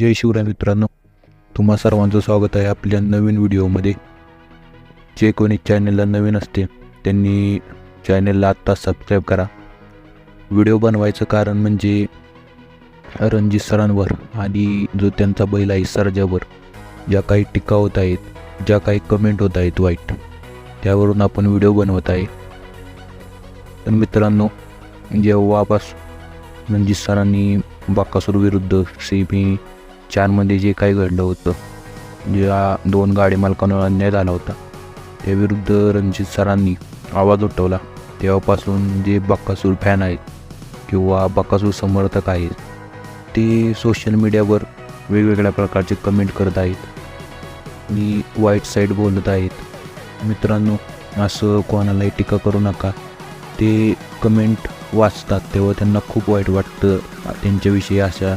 जय शिवराय मित्रांनो तुम्हा सर्वांचं स्वागत आहे आपल्या नवीन व्हिडिओमध्ये. जे कोणी चॅनलला नवीन असते त्यांनी चॅनलला आत्ता सबस्क्राईब करा. व्हिडिओ बनवायचं कारण म्हणजे रणजित सरांवर आणि जो त्यांचा बैल आहे सरजावर ज्या काही टीका होत आहेत ज्या काही कमेंट होत आहेत वाईट त्यावरून आपण व्हिडिओ बनवत आहे. तर मित्रांनो जेव्हापासून रणजित सरांनी बाकासूर विरुद्ध सेमी चारमध्ये जे काही घडलं होतं म्हणजे ज्या दोन गाडी मालकांवर अन्याय झाला होता त्याविरुद्ध रणजित सरांनी आवाज उठवला तेव्हापासून जे बक्कासूर फॅन आहेत किंवा बक्कासूर समर्थक आहेत ते सोशल मीडियावर वेगवेगळ्या प्रकारचे कमेंट करत आहेत. मी वाईट साईड बोलत आहेत. मित्रांनो असं कोणालाही टीका करू नका. ते कमेंट वाचतात तेव्हा त्यांना खूप वाईट वाटतं. त्यांच्याविषयी अशा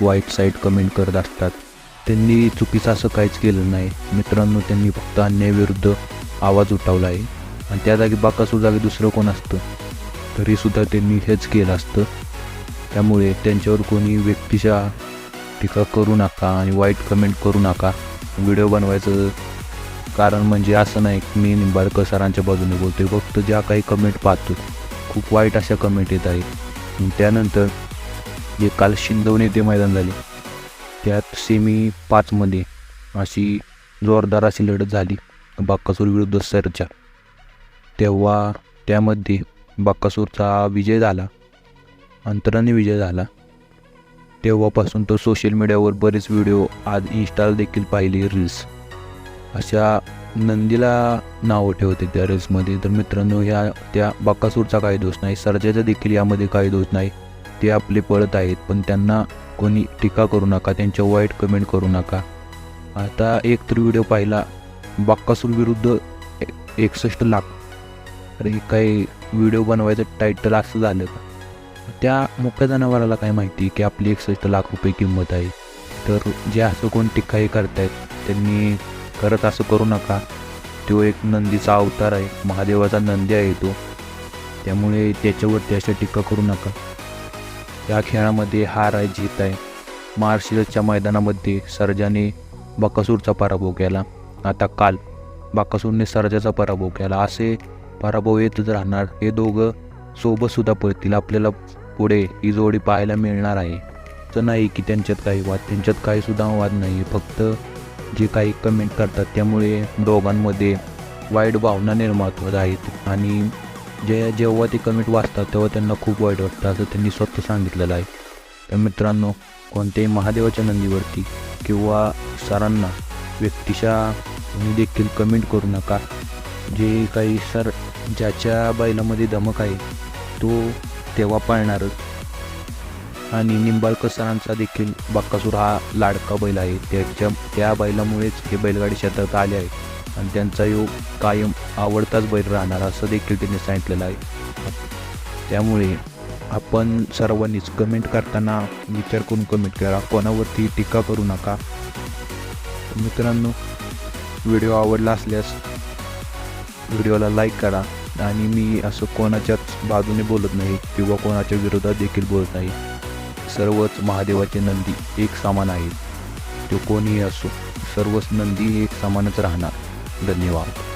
वाईट साईट कमेंट करत असतात. त्यांनी चुकीचं असं काहीच केलं नाही. मित्रांनो त्यांनी फक्त अन्यायाविरुद्ध आवाज उठवला आहे. आणि त्या जागी बाकासू जागी दुसरं कोण असतं? तरीसुद्धा त्यांनी हेच केलं असतं. त्यामुळे त्यांच्यावर कोणी व्यक्तीच्या टीका करू नका आणि वाईट कमेंट करू नका. व्हिडिओ बनवायचं कारण म्हणजे असं नाही की मी निंबाळकर सरांच्या बाजूने बोलतोय. फक्त ज्या काही कमेंट पाहतो खूप वाईट अशा कमेंट येत आहेत. त्यानंतर जे काल शिंदवणे ते मैदान झाले त्यात सेमी पाचमध्ये अशी जोरदार अशी लढत झाली बाक्कासूर विरुद्ध सरच्या. तेव्हा त्यामध्ये बाक्कासूरचा विजय झाला अंतराने विजय झाला. तेव्हापासून तो सोशल मीडियावर बरेच व्हिडिओ आज इन्स्टाला देखील पाहिले रील्स अशा नंदीला नावं ठेवते त्या रील्समध्ये तर मित्रांनो ह्या त्या बाकासूरचा काही दोष नाही. सर्जाचा देखील यामध्ये काही दोष नाही. ते आपले पळत आहेत पण त्यांना कोणी टीका करू नका त्यांच्या वाईट कमेंट करू नका. आता एक तर व्हिडिओ पाहिला बाक्कासूर विरुद्ध एकसष्ट लाख. अरे काही व्हिडिओ बनवायचं टायटल असं झालं का? त्या मुख्य जनावराला काय माहिती की आपली एकसष्ट लाख रुपये किंमत आहे. तर जे असं कोण टीकाही करतायत त्यांनी करत असं करू नका. तो एक नंदीचा अवतार आहे महादेवाचा नंदी आहे तो. त्यामुळे त्याच्यावरती अशा टीका करू नका. या खेळामध्ये हार आहे जीत आहे मार्शिलच्या मैदानामध्ये सर्जाने बकासूरचा पराभव केला. आता काल बाकासूरने सर्जाचा पराभव केला. असे पराभव येतच राहणार. हे दोघं सोबतसुद्धा पळतील. आपल्याला पुढे ही जोडी पाहायला मिळणार आहे. तर नाही की त्यांच्यात काही वाद. त्यांच्यात काहीसुद्धा वाद नाही. फक्त जे काही कमेंट करतात त्यामुळे दोघांमध्ये वाईट भावना निर्माण होत आहेत. आणि जे जेव्हा ते कमेंट वाचतात तेव्हा त्यांना खूप वाईट वाटतं. असं त्यांनी स्वतः सांगितलेलं आहे. तर मित्रांनो कोणत्याही महादेवाच्या नंदीवरती किंवा सरांना व्यक्तिशा तुम्ही देखील कमेंट करू नका. जे काही सर ज्याच्या बैलामध्ये धमक आहे तो तेव्हा पाळणारच आणि निंबाळकर सरांचा देखील बाक्कासूर हा लाडका बैल आहे. त्याच्या त्या बैलामुळेच हे बैलगाडी शेतात आले आहेत आणि त्यांचा योग कायम आवडताच बैल राहणार असं देखील त्यांनी सांगितलेलं आहे. त्यामुळे आपण सर्वांनीच कमेंट करताना विचार करून कमेंट करा. कोणावरती टीका करू नका. मित्रांनो व्हिडिओ आवडला असल्यास व्हिडिओला लाईक करा. आणि मी असं कोणाच्याच बाजूने बोलत नाही किंवा कोणाच्या विरोधात देखील बोलत नाही. सर्वच महादेवाचे नंदी एक समान आहेत. तो कोणीही असो सर्वच नंदी एक समानच राहणार. धन्यवाद